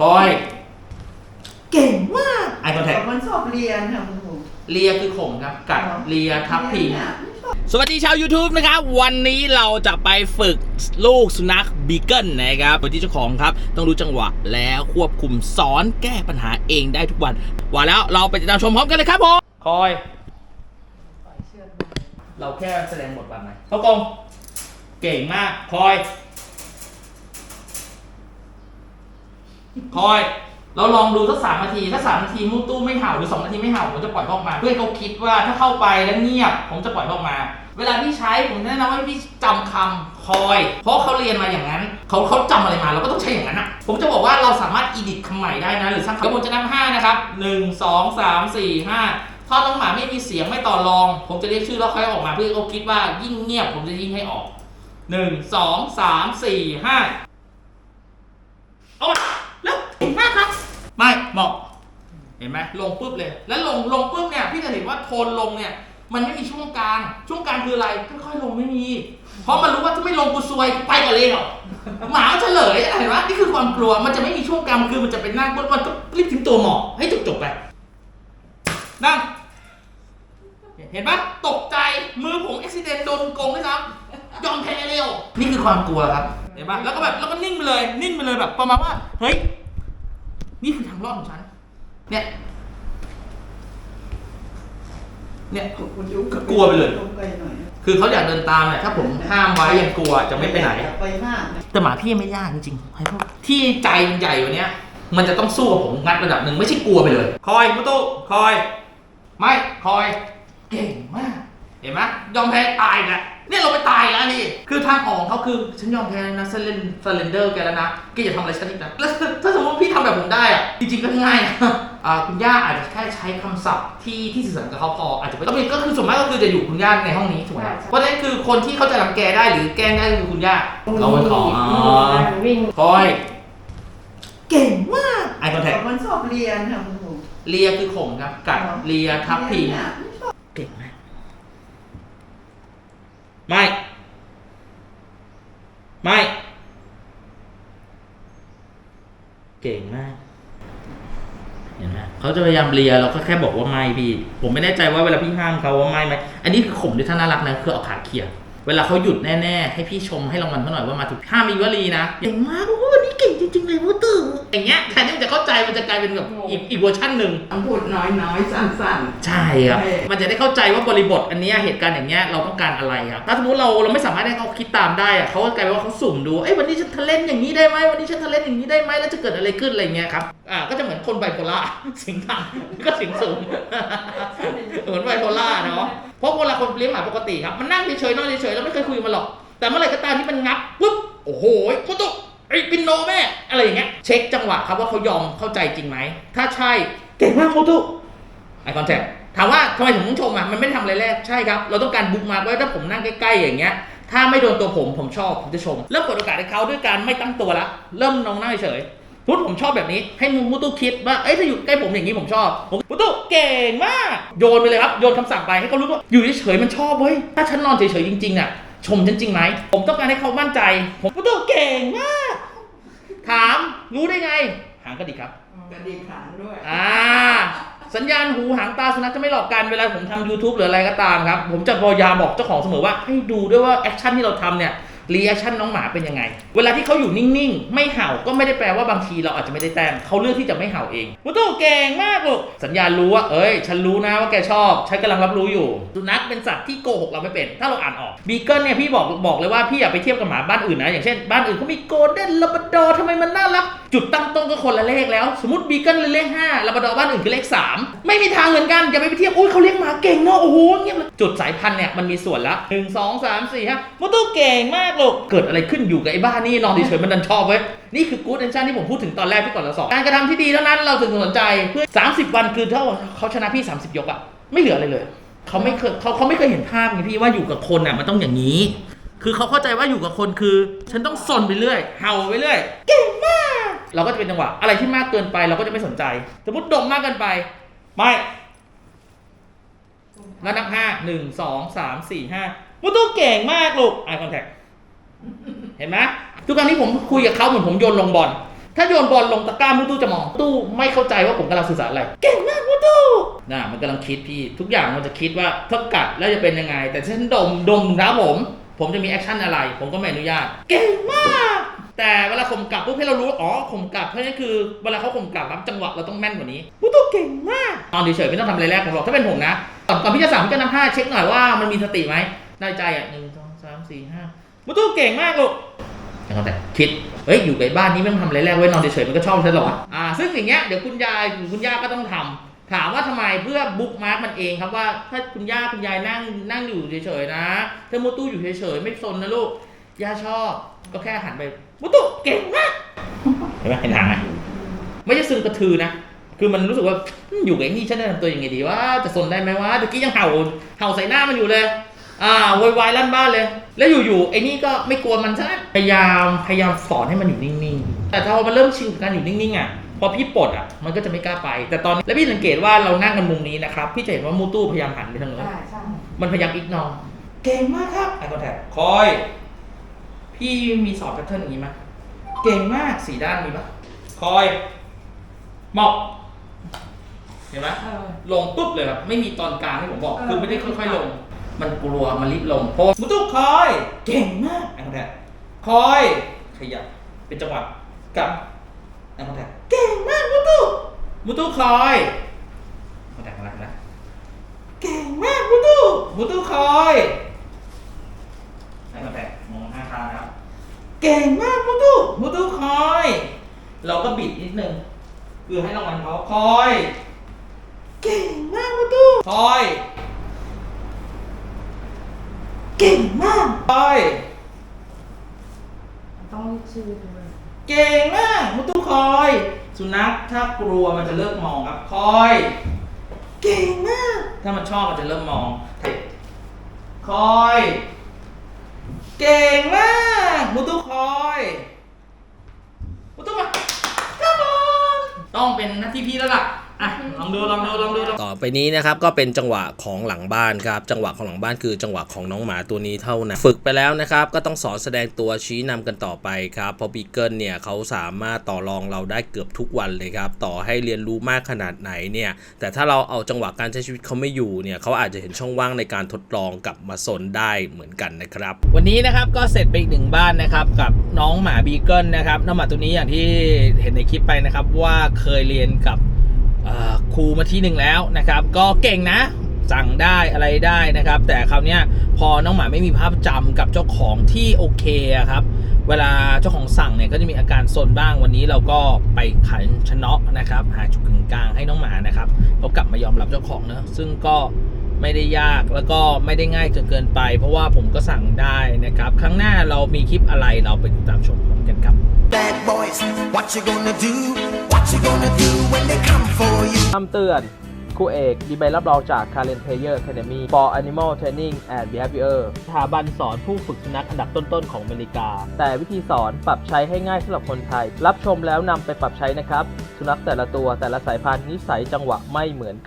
คอยเก่งมากไอคอนแทคมันชอบเรียนค่ะคุณครูเลียคือข่มครับ กัดเลียทับพิงเรียนเนี่ยไม่ชอบสวัสดีชาว YouTube นะครับ วันนี้เราจะไปฝึกลูกสุนัขบีเกิลนะครับโดยที่เจ้าของครับ ต้องรู้จังหวะแล้วควบคุมสอนแก้ปัญหาเองได้ทุกวันว่าแล้วเราไปติดตามชมพร้อมกันเลยครับผมคอย เราแค่แสดงบทบาทไหมเขากงเก่งมากคอย คอย เราลองดูสักสามนาที ถ้าสามนาทีมูตู้ไม่เห่าหรือสองนาทีไม่เห่าผมจะปล่อยเขาออกมา เพื่อให้เขาคิดว่าถ้าเข้าไปแล้วเงียบ ผมจะปล่อยเขาออกมา เวลาพี่ใช้ผมแนะนำว่าพี่จำคำคอย เพราะเขาเรียนมาอย่างนั้นเขาเขาจำอะไรมาเราก็ต้องใช้อย่างนั้นอะ ผมจะบอกว่าเราสามารถอีดิทคำใหม่ได้นะหรือสร้างคำผมจะนับห้านะครับหนึ่งสองสามสี่ห้าถ้าน้องหมาไม่มีเสียงไม่ต่อรอง ผมจะเรียกชื่อแล้วค่อยออกมาเพื่อเขาคิดว่ายิ่งเงียบ ผมจะยิ่งให้ออกหนึ่งสองสามสี่ห้าเอามาแล้ เก่งมากครับ ไม่เหมาะเห็นไหมลงปุ๊บเลย แล้วลงลงปุ๊บเนี่ยพี่จะเห็นว่าโทนลงเนี่ย มันไม่มีช่วงกลาง ช่วงกลางคืออะไรค่อยๆลงไม่มี เพราะมันรู้ว่าถ้าไม่ลงกูซวยไปกับเลยหรอกหมาเฉลยเห็นไหมนี่คือความกลัวมันจะไม่มีช่วงกลางคือมันจะเป็นหน้าปุ๊บมันก็รีบถึงตัวหมอกให้จบจบๆไปนั่งเห็นปะตกใจมือผมอุบิเหตุโดนโกงด้วยซ้ำยอมแพ้เร็ว นี่คือความกลัวครับ เห็นปะแล้วก็แบบแล้วก็นิ่งไปเลย นิ่งไปเลยแบบประมาณว่า เฮ้ย นี่คือทางรอดของฉัน เนี่ย เนี่ย คุณยุ้ก็กลัวไปเลยลงไปหน่อยคือเขาอยากเดินตามเนี่ยถ้าผมห้ามไว้ยังกลัวจะไม่ไปไหนอย่าไปมากนะแต่หมาพี่ไม่ยากจริงๆให้พวกที่ใจมันใหญ่กว่าเนี้ย มันจะต้องสู้กับผมงัดระดับหนึ่งไม่ใช่กลัวไปเลย คอยมุตุคอย ไม่ คอย เก่งมาก เห็นไหมยอมแพ้ตายแล้ว เนี่ยเราไปตายแล้วนี่คือทางออกของเขาคือฉันยอมแพ้นะเซเลนเซเลนเดอร์แกแล้วนะแกอย่าทำอะไรฉันอีกนะแล้วถ้าสมมติพี่ทำแบบผมได้อะจริงๆก็ง่ายนะอ่าคุณย่าอาจจะแค่ใช้คำศัพท์ที่ที่สื่อสารกับเขาพออาจจะไม่ต้องมีก็คือส่วนมากก็คือจะอยู่คุณย่าในห้องนี้ถูกไหมเพราะฉะนั้นคือคนที่เขาจะรังแกได้หรือแกล้งได้คือคุณย่าเราไปขออ๋อ วิ่งคอยเก่งมากไอคอนแทคมันชอบเรียนค่ะคุณครู เลียคือข่มครับกัดเลียทับพิงเรียนเนี่ยไม่ชอบ เก่งมาก ไม่ ไม่ เก่งมาก เห็นไหมเขาจะพยายามเลียเราก็แค่บอกว่าไม่พี่ ผมไม่แน่ใจว่าเวลาพี่ห้ามเขาว่าไม่ไหม อันนี้คือข่มด้วยท่าน่ารักนะคือเอาขาเขี่ยเวลาเขาหยุดแน่ ๆ ให้พี่ชมให้รางวัลเขาหน่อยว่ามาถูกห้ามมีวลีนะ เก่งมากโอ้โหวันนี้เก่ง จริงๆเลยมูตึงอย่างเงี้ยแทนที่มันจะเข้าใจมันจะกลายเป็นแบบอีกอีกเวอร์ชันหนึ่งคำพูดน้อยๆ สั้นใช่ครับใช่มันจะได้เข้าใจว่าบริบทอันเนี้ยเหตุการณ์อย่างเงี้ยเราต้องการอะไรครับ ถ้าสมมติเราเราไม่สามารถให้เขาคิดตามได้อะเขาก็กลายเป็นว่าเขาสุ่มดู เอ้ยวันนี้ฉันทะเลนอย่างนี้ได้ไหมวันนี้ฉันทะเลนอย่างนี้ได้ไหมแล้วจะเกิดอะไรขึ้นอะไรเงี้ยครับ อ่าก็จะเหมือนคนไบโพล่า เสียงต่ำก็เสียงสูง เหมือนไบโพล่าเนาะ เพราะเวลาคนเลี้ยงหมาปกติครับมันนั่งเฉยๆนอนเฉยๆแล้วไม่เคยคุยกับมันหรอก แต่เมื่อไหร่ก็ตามที่มันงับปุ๊บ โอ้โหพุตุไอ้ปินโนแม่ อะไรอย่างเงี้ยเช็คจังหวะครับว่าเขายอมเข้าใจจริงไหม ถ้าใช่เก่งมากโมตุไอคอนแทคถามว่าทำไมถึงต้องชมอะมันไม่ได้ทำอะไรแรกใช่ครับ เราต้องการบุ๊กมาร์กไว้ถ้าผมนั่งใกล้ๆอย่างเงี้ยถ้าไม่โดนตัวผมผมชอบผมจะชม เริ่มเปิดโอกาสให้เขาด้วยการไม่ตั้งตัวละเริ่มนองนั่งเฉยๆพุทผมชอบแบบนี้ให้มุตุคิดว่าเอ้ยถ้าอยู่ใกล้ผมอย่างนี้ผมชอบผมมุตุเก่งมากโยนไปเลยครับโยนคำสั่งไปให้เขารู้ว่าอยู่เฉยๆมันชอบเว้ยถ้าฉันนอนเฉยๆจริงๆอะชมฉันจริงไหมผมต้องการให้เขามั่นใจ ผมมุตุเก่งมาก ถามรู้ได้ไง หางกระดิกครับๆกระดิกขานด้วย อ่า สัญญาณหูหางตาสุนัขจะไม่หลอกกันเวลาผมทำ YouTube หรืออะไรก็ตามครับ ผมจะพยายามบอกเจ้าของเสมอว่าให้ดูด้วยว่าแอคชั่นที่เราทำเนี่ย รีแอคชั่นน้องหมาเป็นยังไง เวลาที่เขาอยู่นิ่งๆ ไม่เห่าก็ไม่ได้แปลว่าบางทีเราอาจจะไม่ได้แต้มเขาเลือกที่จะไม่เห่าเองมุตุเก่งมากลูกสัญญาณรู้ว่าเอ้ย ฉันรู้นะว่าแกชอบฉันกำลังรับรู้อยู่สุนัขเป็นสัตว์ที่โกหกเราไม่เป็น ถ้าเราอ่านออกบีเกิลเนี่ยพี่บอกบอกเลยว่าพี่อย่าไปเทียบกับหมาบ้านอื่นนะอย่างเช่นบ้านอื่นเขามีโกลเด้นลาบดอร์ทำไมมันน่ารัก จุดตั้งต้นก็คนละเลขแล้ว สมมติบีเกิลเลขห้าลาบดอบ้านอื่นคือเลขสามไม่มีทางเหมือนกันอย่าไปเทียบอุ้ยเขาเลี้ยงหมาเก่งเนาะโอ้โหเงียบเลยจุดสายพันธุ์เนี่ยมันมีส่วนละหนึ่งสองสามสี่ห้ามุตุเก่งมากลูกเกิดอะไรขึ้นอยู่กับไอ้บ้านนี่นอนเฉยๆมันดันชอบเว้ยนี่คือกู๊ดเอนชั่นที่ผมพูดถึงตอนแรกที่ก่อนเราสอนการกระทำที่ดีเท่านั้นเราถึงสนใจเพื่อ 30 วันคือเท่าเขาชนะพี่ 30 ยกอะไม่เหลืออะไรเลยเขาไม่เคยเขาเขาไม่เคยเห็นภาพไงพี่ว่าอยู่กับคนอะมันต้องอย่างนี้ คือเขาเข้าใจว่าอยู่กับคนคือ ฉันต้องซนไปเรื่อย เห่าไปเรื่อย เก่งมาก เราก็จะเป็นจังหวะ อะไรที่มากเกินไปเราก็จะไม่สนใจ สมมติดมมากเกินไป ไม่แล้วนับห้าหนึ่งสองสามสี่ห้ามุตุเก่งมากลูก eye contact เห็นไหมทุกครั้งที่ผมคุยกับเขาเหมือนผมโยนลงบอล ถ้าโยนบอลลงตะกร้ามูตู้จะมองตู้ไม่เข้าใจว่าผมกำลังสื่อสารอะไร เก่งมากมูตู้น่ะมันกำลังคิดพี่ ทุกอย่างมันจะคิดว่าถ้ากัดแล้วจะเป็นยังไง แต่ฉันดมดมนะผม ผมจะมีแอคชั่นอะไร ผมก็ไม่อนุญาต เก่งมาก แต่เวลาข่มกลับปุ๊บให้เรารู้ว่าอ๋อข่มกลับเพราะฉะนั้นคือเวลาเขาข่มกลับรับจังหวะเราต้องแม่นกว่านี้มูตู้เก่งมากนอนเฉยๆไม่ต้องทำอะไรแรกผมบอกถ้าเป็นผมนะก่อนก่อนพี่จะสั่งพี่จะนำห้าเช็คหน่อยว่ามันมีสติไหมได้ใจอะหนึ่งสองสามสี่ห้ามูตู้เก่งมากลูกแล้วก็แต่คิด เฮ้ยอยู่ในบ้านนี้ไม่ต้องทำอะไรแรกไว้นอนเฉยๆมันก็ชอบใช่หรอวะอ่าซึ่งอย่างเงี้ยเดี๋ยวคุณยายหรือคุณย่าก็ต้องทำ ถามว่าทำไมเพื่อบุ๊กมาร์กมันเองครับว่าถ้าคุณย่าคุณยายนั่งนั่งอยู่เฉยๆนะถ้ามูตู้อยู่เฉยๆไม่ซนนะลูกย่าชอบ ก็แค่หันไปมูตู้เก่งมากเห็นไหมเห็นทางไหมไม่ใช่ซึมกระทือนะคือมันรู้สึกว่าอืมอยู่กับไอ้นี่ฉันจะทำตัวยังไงดีว่าจะซนได้ไหมวะตะกี้ยังเห่าเห่าใส่หน้ามันอยู่เลยอ่าโวยวายลั่นบ้านเลย แล้วอยู่ๆไอ้นี่ก็ไม่กลัวมันซะพยายามพยายามสอนให้มันอยู่นิ่งๆ แต่ถ้าพอมันเริ่มชินกับการอยู่นิ่งๆอะ พอพี่ปลดอะมันก็จะไม่กล้าไป แต่ตอนแล้วพี่สังเกตว่าเรานั่งกันมุมนี้นะครับพี่จะเห็นว่ามูตู้พยายามหันไปทางโน้นใช่ใช่มันพยายามอีกนอเก่งมากครับไอคอนแทคคอย พี่มีสอนแพทเทิร์นอย่างนี้ไหมเก่งมากสี่ด้านมีปะคอยหมอกเห็นไหมเออ ลงปุ๊บเลยครับไม่มีตอนกลางที่ผมบอก เออ คือไม่ได้ค่อยๆลง มันกลัวมันรีบลงเพราะว่ามุตุคอย เก่งมากไอคอนแทคคอย ขยับเป็นจังหวะกลับ ไอคอนแทคเก่งมากมุตุมุตุคอยไอคอนแทคอะไรนะเก่งมากมุตุมุตุคอยไอคอนแทคมองหน้าตานะครับเก่งมากมุตุมุตุคอย เราก็บิดนิดนึงคือให้รางวัลเขาคอย เก่งมากมุตุคอย เก่งมากคอย ต้องชื่อด้วย เก่งมากมุตุคอย สุนัขถ้ากลัวมันจะเลิกมองครับคอย เก่งมาก ถ้ามันชอบมันจะเริ่มมองคอย เก่งมากมุตุคอยมุตุมา Come on ต้องเป็นหน้าที่พี่แล้วล่ะ อะลองดูลองดูลองดูลองดูต่อไปนี้นะครับก็เป็นจังหวะของหลังบ้านครับ จังหวะของหลังบ้านคือจังหวะของน้องหมาตัวนี้เท่านั้นฝึกไปแล้วนะครับ ก็ต้องสอนแสดงตัวชี้นำกันต่อไปครับเพราะบีเกิลเนี่ยเขาสามารถต่อรองเราได้เกือบทุกวันเลยครับ ต่อให้เรียนรู้มากขนาดไหนเนี่ย แต่ถ้าเราเอาจังหวะการใช้ชีวิตเขาไม่อยู่เนี่ยเขาอาจจะเห็นช่องว่างในการทดลองกลับมาสนได้เหมือนกันนะครับ วันนี้นะครับก็เสร็จไปอีกหนึ่งบ้านนะครับกับน้องหมาบีเกิลนะครับน้องหมาตัวนี้อย่างที่เห็นในคลิปไปนะครับว่าเคยเรียนกับเอ่อ ครูมาที่หนึ่งแล้วนะครับ ก็เก่งนะสั่งได้อะไรได้นะครับ แต่คราวนี้พอน้องหมาไม่มีภาพจำกับเจ้าของที่โอเคอะครับ เวลาเจ้าของสั่งเนี่ยก็จะมีอาการซนบ้างวันนี้เราก็ไปขันชนะนะครับ หาจุดกึ่งกลางให้น้องหมานะครับเขากลับมายอมรับเจ้าของเนอะซึ่งก็ไม่ได้ยากแล้วก็ไม่ได้ง่ายจนเกินไป เพราะว่าผมก็สั่งได้นะครับ ครั้งหน้าเรามีคลิปอะไรเราไปติดตามชมพร้อมกันครับ Bad boys, what you gonna do? คำเตือน คู่เอกมีใบรับรองจาก Karen Player Academy for Animal Training and Behavior สถาบันสอนผู้ฝึกสุนัขอันดับต้นๆของอเมริกา แต่วิธีสอนปรับใช้ให้ง่ายสำหรับคนไทย รับชมแล้วนำไปปรับใช้นะครับ สุนัขแต่ละตัวแต่ละสายพันธุ์นิสัยจังหวะไม่เหมือน